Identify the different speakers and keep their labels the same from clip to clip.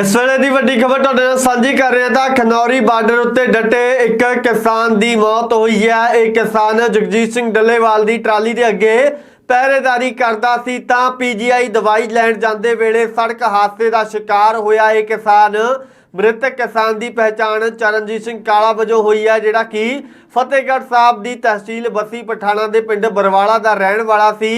Speaker 1: ਇਸ ਵੇਲੇ ਦੀ ਵੱਡੀ ਖਬਰ ਤੁਹਾਡੇ ਨਾਲ ਸਾਂਝੀ ਕਰ ਰਿਹਾ ਤਾਂ ਖਨੌਰੀ ਬਾਰਡਰ ਉੱਤੇ ਡਟੇ ਇੱਕ ਕਿਸਾਨ ਦੀ ਮੌਤ ਹੋਈ ਹੈ। ਇਹ ਕਿਸਾਨ ਜਗਜੀਤ ਸਿੰਘ ਡੱਲੇਵਾਲ ਦੀ ਟਰਾਲੀ ਦੇ ਅੱਗੇ ਪਹਿਰੇਦਾਰੀ ਕਰਦਾ ਸੀ ਤਾਂ ਪੀਜੀਆਈ ਦਵਾਈ ਲੈਣ ਜਾਂਦੇ ਵੇਲੇ ਸੜਕ ਹਾਦਸੇ ਦਾ ਸ਼ਿਕਾਰ ਹੋਇਆ। ਇਹ ਕਿਸਾਨ ਮ੍ਰਿਤਕ ਕਿਸਾਨ ਦੀ ਪਹਿਚਾਣ ਚਰਨਜੀਤ ਸਿੰਘ ਕਾਲਾ ਵਜੋਂ ਹੋਈ ਹੈ, ਜਿਹੜਾ ਕਿ ਫਤਿਹਗੜ੍ਹ ਸਾਹਿਬ ਦੀ ਤਹਿਸੀਲ ਬੱਸੀ ਪਠਾਣਾ ਦੇ ਪਿੰਡ ਬਰਵਾਲਾ ਦਾ ਰਹਿਣ ਵਾਲਾ ਸੀ।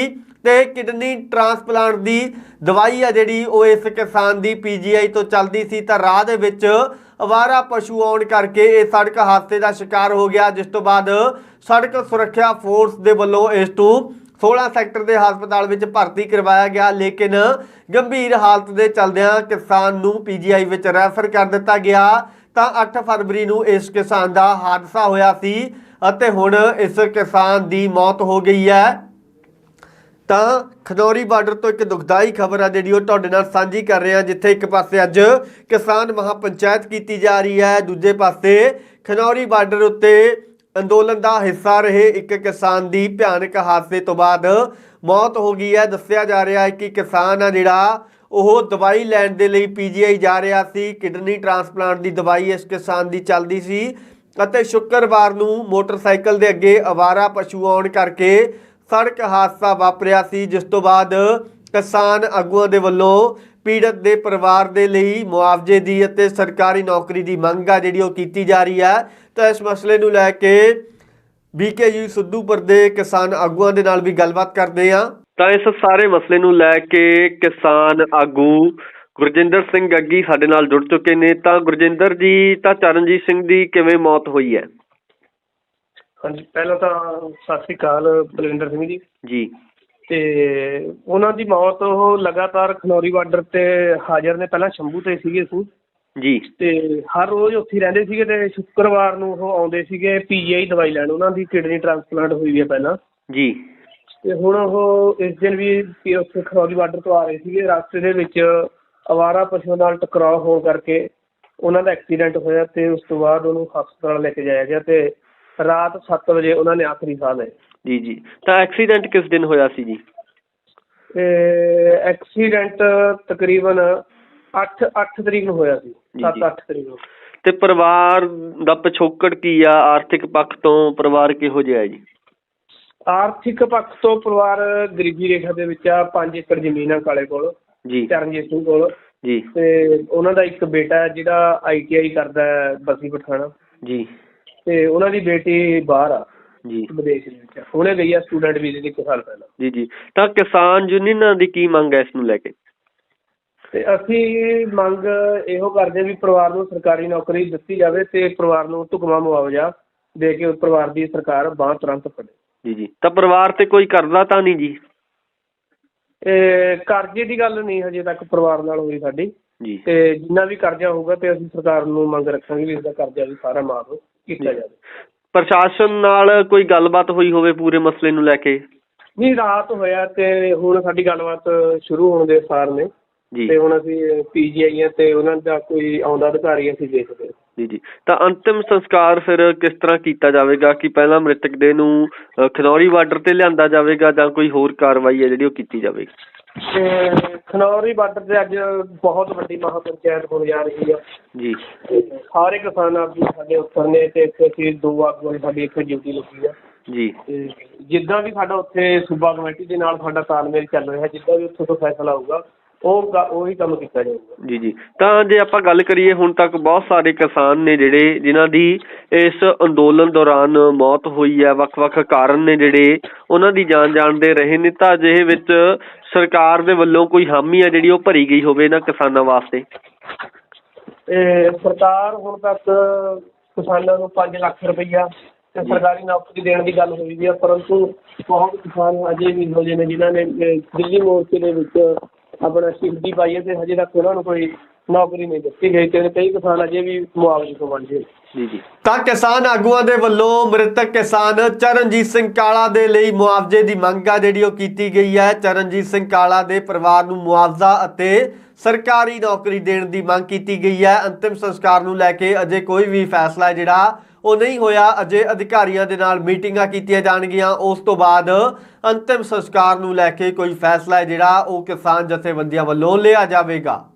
Speaker 1: ਤੇ ਕਿਡਨੀ ਟ੍ਰਾਂਸਪਲਾਂਟ ਦੀ ਦਵਾਈ ਆ ਜਿਹੜੀ, ਉਹ ਇਸ ਕਿਸਾਨ ਦੀ ਪੀਜੀਆਈ ਤੋਂ ਚੱਲਦੀ ਸੀ। ਤਾਂ ਰਾਹ ਦੇ ਵਿੱਚ ਅਵਾਰਾ ਪਸ਼ੂ ਆਉਣ ਕਰਕੇ ਇਹ ਸੜਕ ਹਾਦਸੇ ਦਾ ਸ਼ਿਕਾਰ ਹੋ ਗਿਆ, ਜਿਸ ਤੋਂ ਬਾਅਦ ਸੜਕ ਸੁਰੱਖਿਆ ਫੋਰਸ ਦੇ ਵੱਲੋਂ ਇਸ ਨੂੰ 16 ਸੈਕਟਰ ਦੇ ਹਸਪਤਾਲ ਵਿੱਚ ਭਰਤੀ ਕਰਵਾਇਆ ਗਿਆ। ਲੇਕਿਨ ਗੰਭੀਰ ਹਾਲਤ ਦੇ ਚਲਦਿਆਂ ਕਿਸਾਨ ਨੂੰ ਪੀਜੀਆਈ ਵਿੱਚ ਰੈਫਰ ਕਰ ਦਿੱਤਾ ਗਿਆ। ਤਾਂ 8 ਫਰਵਰੀ ਨੂੰ ਇਸ ਕਿਸਾਨ ਦਾ ਹਾਦਸਾ ਹੋਇਆ ਸੀ ਅਤੇ ਹੁਣ ਇਸ ਕਿਸਾਨ ਦੀ ਮੌਤ ਹੋ ਗਈ ਹੈ। ਤਾਂ ਖਨੌਰੀ ਬਾਰਡਰ ਤੋਂ ਇੱਕ ਦੁਖਦਾਈ ਖਬਰ ਆ ਜਿਹੜੀ ਉਹ ਤੁਹਾਡੇ ਨਾਲ ਸਾਂਝੀ ਕਰ ਰਹੇ ਹਾਂ, ਜਿੱਥੇ ਇੱਕ ਪਾਸੇ ਅੱਜ ਕਿਸਾਨ ਮਹਾਪੰਚਾਇਤ ਕੀਤੀ ਜਾ ਰਹੀ ਹੈ, ਦੂਜੇ ਪਾਸੇ ਖਨੌਰੀ ਬਾਰਡਰ ਉੱਤੇ ਅੰਦੋਲਨ ਦਾ ਹਿੱਸਾ ਰਹੇ ਇੱਕ ਕਿਸਾਨ ਦੀ ਭਿਆਨਕ ਹਾਦਸੇ ਤੋਂ ਬਾਅਦ ਮੌਤ ਹੋ ਗਈ ਹੈ। ਦੱਸਿਆ ਜਾ ਰਿਹਾ ਹੈ ਕਿ ਕਿਸਾਨ ਆ ਜਿਹੜਾ, ਉਹ ਦਵਾਈ ਲੈਣ ਦੇ ਲਈ ਪੀਜੀਆਈ ਜਾ ਰਿਹਾ ਸੀ। ਕਿਡਨੀ ਟ੍ਰਾਂਸਪਲਾਂਟ ਦੀ ਦਵਾਈ ਇਸ ਕਿਸਾਨ ਦੀ ਚੱਲਦੀ ਸੀ ਅਤੇ ਸ਼ੁੱਕਰਵਾਰ ਨੂੰ ਮੋਟਰਸਾਈਕਲ ਦੇ ਅੱਗੇ ਅਵਾਰਾ ਪਸ਼ੂ ਆਉਣ ਕਰਕੇ ਸੜਕ ਹਾਦਸਾ ਵਾਪਰਿਆ ਸੀ, ਜਿਸ ਤੋਂ ਬਾਅਦ ਕਿਸਾਨ ਆਗੂਆਂ ਦੇ ਵੱਲੋਂ ਪੀੜਤ ਦੇ ਪਰਿਵਾਰ ਦੇ ਲਈ ਮੁਆਵਜ਼ੇ ਦੀ ਅਤੇ ਸਰਕਾਰੀ ਨੌਕਰੀ ਦੀ ਮੰਗ ਆ ਜਿਹੜੀ ਉਹ ਕੀਤੀ ਜਾ ਰਹੀ ਹੈ। ਤਾਂ ਇਸ ਮਸਲੇ ਨੂੰ ਲੈ ਕੇ ਬੀਕੇਯੂ ਸਿੱਧੂਪੁਰ ਦੇ ਕਿਸਾਨ ਆਗੂਆਂ ਦੇ ਨਾਲ ਵੀ ਗੱਲਬਾਤ ਕਰਦੇ ਹਾਂ। ਤਾਂ ਇਸ ਸਾਰੇ ਮਸਲੇ ਨੂੰ ਲੈ ਕੇ ਕਿਸਾਨ ਆਗੂ ਗੁਰਜਿੰਦਰ ਸਿੰਘ ਗੱਗੀ ਸਾਡੇ ਨਾਲ ਜੁੜ ਚੁੱਕੇ ਨੇ। ਤਾਂ ਗੁਰਜਿੰਦਰ ਜੀ, ਤਾਂ ਚਰਨਜੀਤ ਸਿੰਘ ਦੀ ਕਿਵੇਂ ਮੌਤ ਹੋਈ ਹੈ?
Speaker 2: ਹਾਂਜੀ ਪਹਿਲਾਂ ਤਾਂ ਸਤਿ ਸ੍ਰੀ ਅਕਾਲ ਬਲਵਿੰਦਰ ਸਿੰਘ ਜੀ।
Speaker 1: ਜੀ।
Speaker 2: ਤੇ ਉਹਨਾਂ ਦੀ ਮੌਤ ਉਹ ਲਗਾਤਾਰ ਖਨੌਰੀ ਬਾਰਡਰ ਤੇ ਹਾਜ਼ਰ ਨੇ ਪਹਿਲਾਂ ਸ਼ੰਭੂ ਤੇ ਸੀਗੇ ਸੀ।
Speaker 1: ਜੀ।
Speaker 2: ਤੇ ਹਰ ਰੋਜ਼ ਉੱਥੇ ਹੀ ਰਹਿੰਦੇ ਸੀਗੇ ਤੇ ਸ਼ੁੱਕਰਵਾਰ ਨੂੰ ਉਹ ਆਉਂਦੇ ਸੀਗੇ ਪੀਜੀਆਈ ਦਵਾਈ ਲੈਣ। ਉਹਨਾਂ ਦੀ ਕਿਡਨੀ ਟ੍ਰਾਂਸਪਲਾਂਟ ਹੋਈ ਹੈ ਪਹਿਲਾਂ।
Speaker 1: ਜੀ।
Speaker 2: ਤੇ ਹੁਣ ਉਹ ਇਸ ਦਿਨ ਵੀ ਵੀ ਉੱਥੇ ਖਨੌਰੀ ਬਾਰਡਰ ਤੋਂ ਆ ਰਹੇ ਸੀਗੇ। ਰਸਤੇ ਦੇ ਵਿੱਚ ਅਵਾਰਾ ਪਸ਼ੂਆਂ ਨਾਲ ਟਕਰਾਅ ਹੋਣ ਕਰਕੇ ਉਹਨਾਂ ਦਾ ਐਕਸੀਡੈਂਟ ਹੋਇਆ ਤੇ ਉਸ ਤੋਂ ਬਾਅਦ ਉਹਨੂੰ ਹਸਪਤਾਲ ਲੈ ਕੇ ਜਾਇਆ ਗਿਆ ਤੇ ਰਾਤ 7 ਵਜੇ ਉਹਨਾਂ ਨੇ ਆਖਰੀ ਸਾਹ ਲਏ।
Speaker 1: ਜੀ ਜੀ। ਤਾਂ ਐਕਸੀਡੈਂਟ ਕਿਸ ਦਿਨ ਹੋਇਆ ਸੀ ਜੀ?
Speaker 2: ਐਕਸੀਡੈਂਟ ਤਕਰੀਬਨ 8 8 ਤਰੀਕ ਨੂੰ ਹੋਇਆ ਸੀ।
Speaker 1: ਜੀ,
Speaker 2: 7
Speaker 1: ਜੀ।
Speaker 2: 8 ਤਰੀਕ ਨੂੰ।
Speaker 1: ਤੇ ਪਰਿਵਾਰ ਦਾ ਪਿਛੋਕੜ ਕੀ ਆ? ਆਰਥਿਕ ਪੱਖ ਤੋਂ ਪਰਿਵਾਰ ਕਿਹੋ ਜਿਹਾ ਹੈ ਜੀ?
Speaker 2: ਆਰਥਿਕ ਪੱਖ ਤੋਂ ਪਰਿਵਾਰ ਗਰੀਬੀ ਰੇਖਾ ਦੇ ਵਿੱਚ ਆ 5 ਏਕੜ ਜ਼ਮੀਨ ਆ ਕਾਲੇ ਕੋਲ
Speaker 1: ਜੀ।
Speaker 2: ਚਰਨਜੀਤ ਸਿੰਘ ਕੋਲ।
Speaker 1: ਜੀ।
Speaker 2: ਤੇ ਉਹਨਾਂ ਦਾ ਇੱਕ ਬੇਟਾ ਹੈ ਜਿਹੜਾ ਆਈਟੀਆਈ ਕਰਦਾ ਹੈ ਬਸੀ ਪਠਾਣਾ।
Speaker 1: ਜੀ।
Speaker 2: ਤੇ ਉਹਨਾਂ ਦੀ ਬੇਟੀ ਬਾਹਰ ਆ
Speaker 1: ਜੀ।
Speaker 2: ਵਿਦੇਸ਼ ਦੇ ਵਿੱਚ। ਹੁਣੇ ਗਈ ਆ ਸਟੂਡੈਂਟ ਵੀਜ਼ੇ ਦੇ ਇੱਕ ਸਾਲ ਪਹਿਲਾਂ।
Speaker 1: ਜੀ ਜੀ। ਤਾਂ ਕਿਸਾਨ ਯੂਨੀਅਨਾਂ ਦੀ ਕੀ ਮੰਗ ਹੈ ਇਸ ਨੂੰ ਲੈ ਕੇ?
Speaker 2: ਤੇ ਅਸੀਂ ਮੰਗ ਇਹੋ ਕਰਦੇ ਹਾਂ ਵੀ ਪਰਿਵਾਰ ਨੂੰ ਸਰਕਾਰੀ ਨੌਕਰੀ ਦਿੱਤੀ ਜਾਵੇ ਤੇ ਪਰਿਵਾਰ ਨੂੰ ਢੁਕਵਾਂ ਮੁਆਵਜ਼ਾ ਦੇ ਕੇ ਪਰਿਵਾਰ ਦੀ ਸਰਕਾਰ ਬਾਂਹ ਤੁਰੰਤ ਫੜੇ।
Speaker 1: ਜੀ ਜੀ। ਤਾਂ ਪਰਿਵਾਰ ਤੇ ਕੋਈ ਕਰਜ਼ਾ ਤਾਂ ਨਹੀਂ ਜੀ?
Speaker 2: ਇਹ ਕਰਜ਼ੇ ਦੀ ਗੱਲ ਨਹੀਂ ਹਜੇ ਤੱਕ ਪਰਿਵਾਰ ਨਾਲ ਹੋਈ ਸਾਡੀ।
Speaker 1: ਜੀ।
Speaker 2: ਤੇ ਜਿੰਨਾ ਵੀ ਕਰਜ਼ਾ ਹੋਊਗਾ ਤੇ ਅਸੀਂ ਸਰਕਾਰ ਨੂੰ ਮੰਗ ਰੱਖਾਂਗੇ ਵੀ ਇਸਦਾ ਕਰਜ਼ਾ ਵੀ ਸਾਰਾ ਮਾਫ ਕੀਤਾ ਜਾਵੇ।
Speaker 1: ਪ੍ਰਸ਼ਾਸਨ ਨਾਲ ਕੋਈ ਗੱਲਬਾਤ ਹੋਈ ਹੋਵੇ ਪੂਰੇ ਮਸਲੇ ਨੂੰ ਲੈ ਕੇ?
Speaker 2: ਨਹੀਂ ਰਾਤ ਹੋਇਆ ਤੇ ਹੁਣ ਸਾਡੀ ਗੱਲਬਾਤ ਸ਼ੁਰੂ ਹੋਣ ਦੇ ਸਾਰ ਨੇ।
Speaker 1: ਜੀ।
Speaker 2: ਤੇ ਹੁਣ ਅਸੀਂ ਪੀਜੀਆਈ ਆ ਤੇ ਉਹਨਾਂ ਦਾ ਕੋਈ ਆਉਂਦਾ ਅਧਿਕਾਰੀ ਅਸੀਂ ਦੇਖਦੇ ਹਾਂ।
Speaker 1: ਜੀ ਜੀ। ਤਾਂ ਅੰਤਿਮ ਸੰਸਕਾਰ ਫਿਰ ਕਿਸ ਤਰ੍ਹਾਂ ਕੀਤਾ ਜਾਵੇਗਾ? ਕਿ ਪਹਿਲਾਂ ਮ੍ਰਿਤਕ ਦੇ ਨੂੰ ਖਨੌਰੀ ਬਾਰਡਰ ਤੇ ਲਿਆਂਦਾ ਜਾਵੇਗਾ ਜਾਂ ਕੋਈ ਹੋਰ ਕਾਰਵਾਈ ਹੈ ਜਿਹੜੀ ਉਹ ਕੀਤੀ ਜਾਵੇਗੀ?
Speaker 2: ਤੇ ਖਨੌਰੀ ਬਾਰਡਰ ਤੇ ਅੱਜ ਬਹੁਤ ਵੱਡੀ ਮਹਾਪੰਚਾਇਤ ਹੋਣ ਜਾ ਰਹੀ ਆ।
Speaker 1: ਜੀ।
Speaker 2: ਸਾਰੇ ਕਿਸਾਨ ਆਗੂ ਸਾਡੇ ਉੱਪਰ ਨੇ ਤੇ ਇੱਥੇ ਅਸੀਂ ਦੋ ਆਗੂਆਂ ਦੀ ਸਾਡੀ ਇੱਥੇ ਡਿਊਟੀ ਲੱਗੀ ਆ।
Speaker 1: ਜੀ।
Speaker 2: ਜਿੱਦਾਂ ਵੀ ਸਾਡਾ ਉੱਥੇ ਸੂਬਾ ਕਮੇਟੀ ਦੇ ਨਾਲ ਸਾਡਾ ਤਾਲਮੇਲ ਚੱਲ ਰਿਹਾ ਜਿੱਦਾਂ ਵੀ ਉੱਥੋਂ ਤੋਂ ਫੈਸਲਾ ਆਊਗਾ ਉਹ ਗ- ਉਹੀ ਕੰਮ ਕੀਤਾ ਜਾਊਗਾ।
Speaker 1: ਜੀ ਜੀ। ਤਾਂ ਜੇ ਆਪਾਂ ਗੱਲ ਕਰੀਏ ਹੁਣ ਤੱਕ ਬਹੁਤ ਸਾਰੇ ਕਿਸਾਨ ਨੇ ਜਿਹੜੇ ਜਿਨ੍ਹਾਂ ਦੀ ਇਸ ਅੰਦੋਲਨ ਦੌਰਾਨ ਮੌਤ ਹੋਈ ਹੈ ਵੱਖ-ਵੱਖ ਕਾਰਨ ਨੇ ਜਿਹੜੇ ਉਹਨਾਂ ਦੀ ਜਾਨ ਜਾਣਦੇ ਰਹੇ ਨੇ ਤਾਂ ਅਜਿਹੇ ਵਿੱਚ ਸਰਕਾਰ ਦੇ ਵੱਲੋਂ ਕੋਈ ਹਾਮੀ ਹੈ ਜਿਹੜੀ ਉਹ ਭਰੀ ਗਈ ਹੋਵੇ ਇਹਨਾਂ ਕਿਸਾਨਾਂ ਵਾਸਤੇ?
Speaker 2: ਤੇ ਸਰਕਾਰ ਹੁਣ ਤੱਕ ਕਿਸਾਨਾਂ ਨੂੰ 5 ਲੱਖ ਰੁਪਈਆ ਤੇ ਸਰਕਾਰੀ ਨੌਕਰੀ ਦੇਣ ਦੀ ਗੱਲ ਹੋਈ ਵੀ ਆ ਪਰੰਤੂ ਬਹੁਤ ਕਿਸਾਨ ਅਜੇ ਵੀ ਹੋ ਨੇ ਜਿਨ੍ਹਾਂ ਨੇ ਅਹ, ਦਿੱਲੀ ਮੋਰਚੇ ਦੇ ਵਿੱਚ ਆਪਣਾ ਸ਼ਹੀਦੀ ਪਾਈ ਹੈ ਤੇ ਹਜੇ ਤੱਕ ਉਹਨਾਂ ਨੂੰ ਕੋਈ ਨੌਕਰੀ ਨਹੀਂ ਦਿੱਤੀ ਗਈ ਤੇ ਕਈ ਕਿਸਾਨ ਅਜੇ ਵੀ ਮੁਆਵਜ਼ੇ ਤੋਂ ਵਾਂਝੇ
Speaker 1: ਜੀ ਜੀ। ਤਾਂ ਕਿਸਾਨ ਆਗੂਆਂ ਦੇ ਵੱਲੋਂ ਮ੍ਰਿਤਕ ਕਿਸਾਨ ਚਰਨਜੀਤ ਸਿੰਘ ਕਾਲਾ ਦੇ ਲਈ ਮੁਆਵਜ਼ੇ ਦੀ ਮੰਗ ਆ ਜਿਹੜੀ ਉਹ ਕੀਤੀ ਗਈ ਹੈ। ਚਰਨਜੀਤ ਸਿੰਘ ਕਾਲਾ ਦੇ ਪਰਿਵਾਰ ਨੂੰ ਮੁਆਵਜ਼ਾ ਅਤੇ ਸਰਕਾਰੀ ਨੌਕਰੀ ਦੇਣ ਦੀ ਮੰਗ ਕੀਤੀ ਗਈ ਹੈ। ਅੰਤਿਮ ਸੰਸਕਾਰ ਨੂੰ ਲੈ ਕੇ ਅਜੇ ਕੋਈ ਵੀ ਫੈਸਲਾ ਜਿਹੜਾ ਉਹ ਨਹੀਂ ਹੋਇਆ। ਅਜੇ ਅਧਿਕਾਰੀਆਂ ਦੇ ਨਾਲ ਮੀਟਿੰਗਾਂ ਕੀਤੀਆਂ ਜਾਣਗੀਆਂ। ਉਸ ਤੋਂ ਬਾਅਦ ਅੰਤਿਮ ਸੰਸਕਾਰ ਨੂੰ ਲੈ ਕੇ ਕੋਈ ਫੈਸਲਾ ਹੈ ਜਿਹੜਾ ਉਹ ਕਿਸਾਨ ਜਥੇਬੰਦੀਆਂ ਵੱਲੋਂ ਲਿਆ ਜਾਵੇਗਾ।